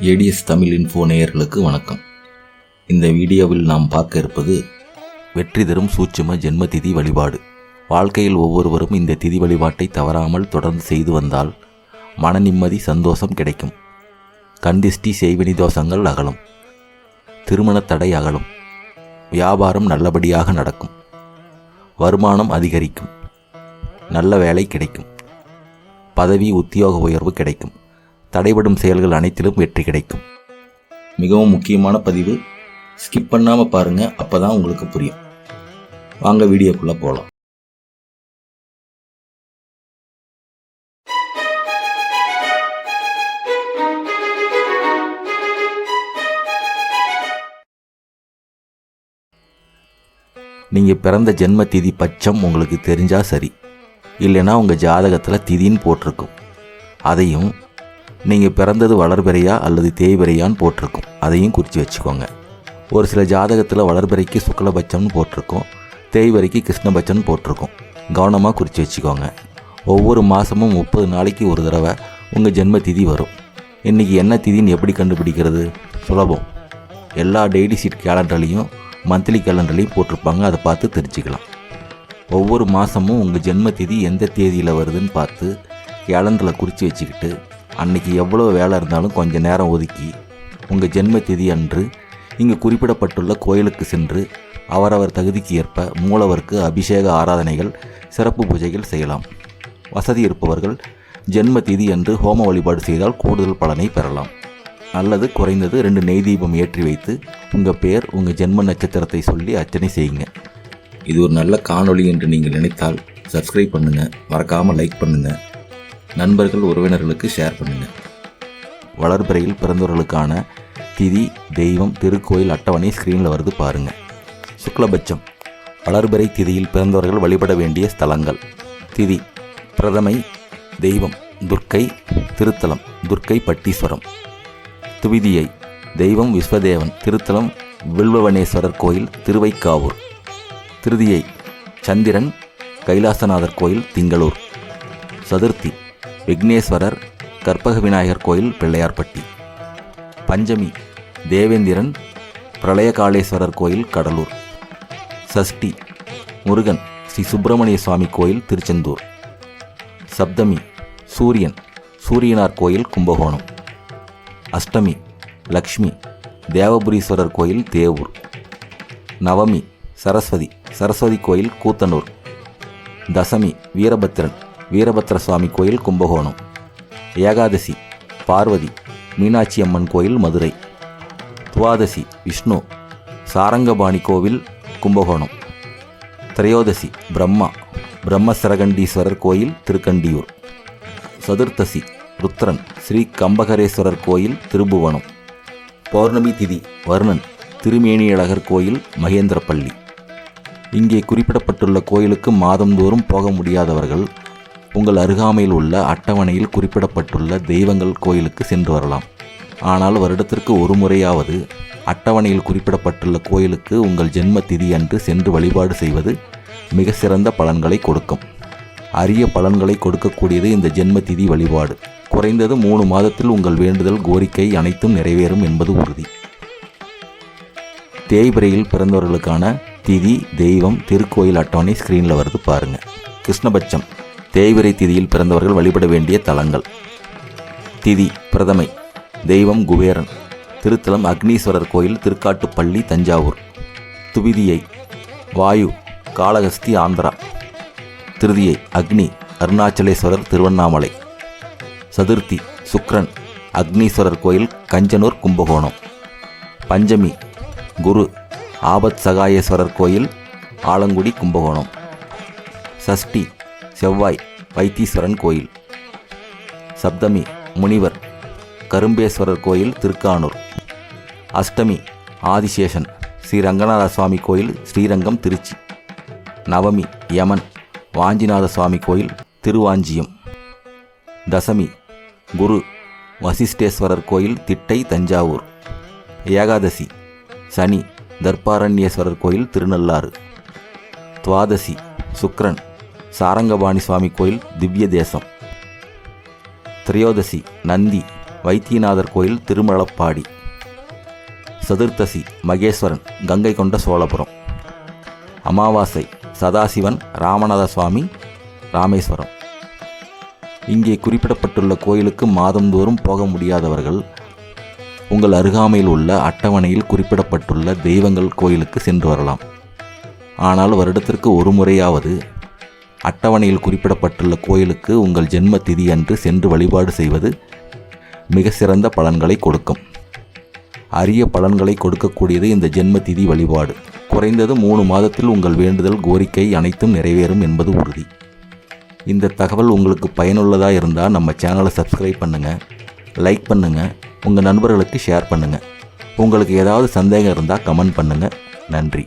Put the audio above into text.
ADS Tamil info நேயர்களுக்கு வணக்கம். இந்த வீடியோவில் நாம் பார்க்க இருப்பது வெற்றி தரும் சூட்சும ஜென்ம திதி வழிபாடு. வாழ்க்கையில் ஒவ்வொருவரும் இந்த திதி வழிபாட்டை தவறாமல் தொடர்ந்து செய்து வந்தால் மன நிம்மதி சந்தோஷம் கிடைக்கும். கண்டிஷ்டி செய்வினி தோஷங்கள் அகலும். திருமணத் தடை அகலும். வியாபாரம் நல்லபடியாக நடக்கும். வருமானம் அதிகரிக்கும். நல்ல வேலை கிடைக்கும். பதவி உத்தியோக உயர்வு கிடைக்கும். தடைபடும் செயல்கள் அனைத்திலும் வெற்றி கிடைக்கும். மிகவும் முக்கியமான பதிவு ஸ்கிப் பண்ணாமல் பாருங்க அப்பதான் உங்களுக்கு புரியும். வாங்க வீடியோக்குள்ள போகலாம் நீங்கள் பிறந்த ஜென்ம திதி பட்சம் உங்களுக்கு தெரிஞ்சால் சரி. இல்லைன்னா உங்கள் ஜாதகத்தில் திதின்னு போட்டிருக்கும். அதையும் நீங்கள் பிறந்தது வளர்பிறையா அல்லது தேய்பிறையான்னு போட்டிருக்கும். அதையும் குறித்து வச்சுக்கோங்க. ஒரு சில ஜாதகத்தில் வளர்பிறைக்கு சுக்லபட்சம்னு போட்டிருக்கோம். தேய்வரைக்கு கிருஷ்ணபட்சம்னு போட்டிருக்கோம். கவனமாக குறித்து வச்சுக்கோங்க. ஒவ்வொரு மாதமும் முப்பது நாளைக்கு ஒரு தடவை உங்கள் ஜென்ம திதி வரும். இன்றைக்கி என்ன திதின்னு எப்படி கண்டுபிடிக்கிறது? சுலபம். எல்லா டெய்லி சீட் கேலண்டர்லேயும் மந்த்லி கேலண்டர்லேயும் போட்டிருப்பாங்க. அதை பார்த்து தெரிஞ்சுக்கலாம். ஒவ்வொரு மாதமும் உங்கள் ஜென்ம திதி எந்த தேதியில் வருதுன்னு பார்த்து கேலண்டரில் குறித்து வச்சுக்கிட்டு அன்னைக்கு எவ்வளோ வேலை இருந்தாலும் கொஞ்சம் நேரம் ஒதுக்கி உங்கள் ஜென்ம திதி அன்று இங்கு குறிப்பிடப்பட்டுள்ள கோயிலுக்கு சென்று அவரவர் தகுதிக்கு ஏற்ப மூலவருக்கு அபிஷேக ஆராதனைகள் சிறப்பு பூஜைகள் செய்யலாம். வசதி இருப்பவர்கள் ஜென்ம திதி அன்று ஹோம வழிபாடு செய்தால் கூடுதல் பலனை பெறலாம். அல்லது குறைந்தது ரெண்டு நெய் தீபம் ஏற்றி வைத்து உங்கள் பெயர் உங்கள் ஜென்ம நட்சத்திரத்தை சொல்லி அர்ச்சனை செய்யுங்க. இது ஒரு நல்ல காணொளி என்று நீங்கள் நினைத்தால் சப்ஸ்கிரைப் பண்ணுங்கள் மறக்காமல் லைக் பண்ணுங்கள் நண்பர்கள் உறவினர்களுக்கு ஷேர் பண்ணுங்கள் வளர்பிறையில் பிறந்தவர்களுக்கான திதி தெய்வம் திருக்கோயில் அட்டவணை ஸ்க்ரீனில் வருது பாருங்கள் சுக்லபட்சம். வளர்பிறை திதியில் பிறந்தவர்கள் வழிபட வேண்டிய ஸ்தலங்கள். திதி பிரதமை தெய்வம் துர்க்கை திருத்தலம் துர்க்கை பட்டீஸ்வரம். துவிதியை தெய்வம் விஸ்வதேவன் திருத்தலம் வில்வவனேஸ்வரர் கோயில் திருவைக்காவூர். திருதியை சந்திரன் கைலாசநாதர் கோயில் திங்களூர். சதுர்த்தி விக்னேஸ்வரர் கற்பக விநாயகர் கோயில் பிள்ளையார்பட்டி. பஞ்சமி தேவேந்திரன் பிரளயகாளேஸ்வரர் கோயில் கடலூர். சஷ்டி முருகன் ஸ்ரீ சுப்பிரமணிய சுவாமி கோயில் திருச்செந்தூர். சப்தமி சூரியன் சூரியனார் கோயில் கும்பகோணம். அஷ்டமி லக்ஷ்மி தேவபுரீஸ்வரர் கோயில் தேவூர். நவமி சரஸ்வதி சரஸ்வதி கோயில் கூத்தனூர். தசமி வீரபத்திரன் வீரபத்திர சுவாமி கோயில் கும்பகோணம். ஏகாதசி பார்வதி மீனாட்சி அம்மன் கோயில் மதுரை. துவாதசி விஷ்ணு சாரங்கபாணி கோவில் கும்பகோணம். திரையோதசி பிரம்மா பிரம்மசரகண்டீஸ்வரர் கோயில் திருக்கண்டியூர். சதுர்த்தசி ருத்ரன் ஸ்ரீ கம்பகரேஸ்வரர் கோயில் திருபுவனம். பௌர்ணமி திதி வருணன் திருமேனியழகர் கோயில் மகேந்திரப்பள்ளி. இங்கே குறிப்பிடப்பட்டுள்ள கோயிலுக்கு மாதந்தோறும் போக முடியாதவர்கள் உங்கள் அருகாமையில் உள்ள அட்டவணையில் குறிப்பிடப்பட்டுள்ள தெய்வங்கள் கோயிலுக்கு சென்று வரலாம். ஆனால் வருடத்திற்கு ஒரு முறையாவது அட்டவணையில் குறிப்பிடப்பட்டுள்ள கோயிலுக்கு உங்கள் ஜென்ம திதி அன்று சென்று வழிபாடு செய்வது மிக சிறந்த பலன்களை கொடுக்கும். அரிய பலன்களை கொடுக்கக்கூடியது இந்த ஜென்ம திதி வழிபாடு. குறைந்தது மூணு மாதத்தில் உங்கள் வேண்டுதல் கோரிக்கை அனைத்தும் நிறைவேறும் என்பது உறுதி. தேய்பிரையில் பிறந்தவர்களுக்கான திதி தெய்வம் திருக்கோயில் அட்டவணை ஸ்க்ரீனில் வருது பாருங்கள் கிருஷ்ணபட்சம். தேய்விரை திதியில் பிறந்தவர்கள் வழிபட வேண்டிய தலங்கள். திதி பிரதமை தெய்வம் குபேரன் திருத்தலம் அக்னீஸ்வரர் கோயில் திருக்காட்டுப்பள்ளி தஞ்சாவூர். துவிதியை வாயு காளகஸ்தி ஆந்திரா. திருதியை அக்னி அருணாச்சலேஸ்வரர் திருவண்ணாமலை. சதுர்த்தி சுக்ரன் அக்னீஸ்வரர் கோயில் கஞ்சனூர் கும்பகோணம். பஞ்சமி குரு ஆபத் சகாயேஸ்வரர் கோயில் ஆலங்குடி கும்பகோணம். சஷ்டி செவ்வாய் வைத்தீஸ்வரன் கோயில். சப்தமி முனிவர் கரும்பேஸ்வரர் கோயில் திருக்கானூர். அஷ்டமி ஆதிசேஷன் ஸ்ரீ ரங்கநாத சுவாமி கோயில் ஸ்ரீரங்கம் திருச்சி. நவமி யமன் வாஞ்சிநாத சுவாமி கோயில் திருவாஞ்சியம். தசமி குரு வசிஷ்டேஸ்வரர் கோயில் திட்டை தஞ்சாவூர். ஏகாதசி சனி தர்பாரண்யேஸ்வரர் கோயில் திருநள்ளாறு. துவாதசி சுக்ரன் சாரங்கபாணி சுவாமி கோயில் திவ்ய தேசம் திரையோதசி நந்தி வைத்தியநாதர் கோயில் திருமலப்பாடி. சதுர்த்தசி மகேஸ்வரன் கங்கை கொண்ட சோழபுரம். அமாவாசை சதாசிவன் ராமநாத சுவாமி ராமேஸ்வரம். இங்கே குறிப்பிடப்பட்டுள்ள கோயிலுக்கு மாதந்தோறும் போக முடியாதவர்கள் உங்கள் அருகாமையில் உள்ள அட்டவணையில் குறிப்பிடப்பட்டுள்ள தெய்வங்கள் கோயிலுக்கு சென்று வரலாம். ஆனால் வருடத்திற்கு ஒரு முறையாவது அட்டவணையில் குறிப்பிடப்பட்டுள்ள கோயிலுக்கு உங்கள் ஜென்ம திதி அன்று சென்று வழிபாடு செய்வது மிக சிறந்த பலன்களை கொடுக்கும். அரிய பலன்களை கொடுக்கக்கூடியது இந்த ஜென்ம திதி வழிபாடு. குறைந்தது மூணு மாதத்தில் உங்கள் வேண்டுதல் கோரிக்கை அனைத்தும் நிறைவேறும் என்பது உறுதி. இந்த தகவல் உங்களுக்கு பயனுள்ளதாக இருந்தால் நம்ம சேனலை சப்ஸ்கிரைப் பண்ணுங்கள் லைக் பண்ணுங்கள் உங்கள் நண்பர்களுக்கு ஷேர் பண்ணுங்கள் உங்களுக்கு ஏதாவது சந்தேகம் இருந்தால் கமெண்ட் பண்ணுங்கள் நன்றி.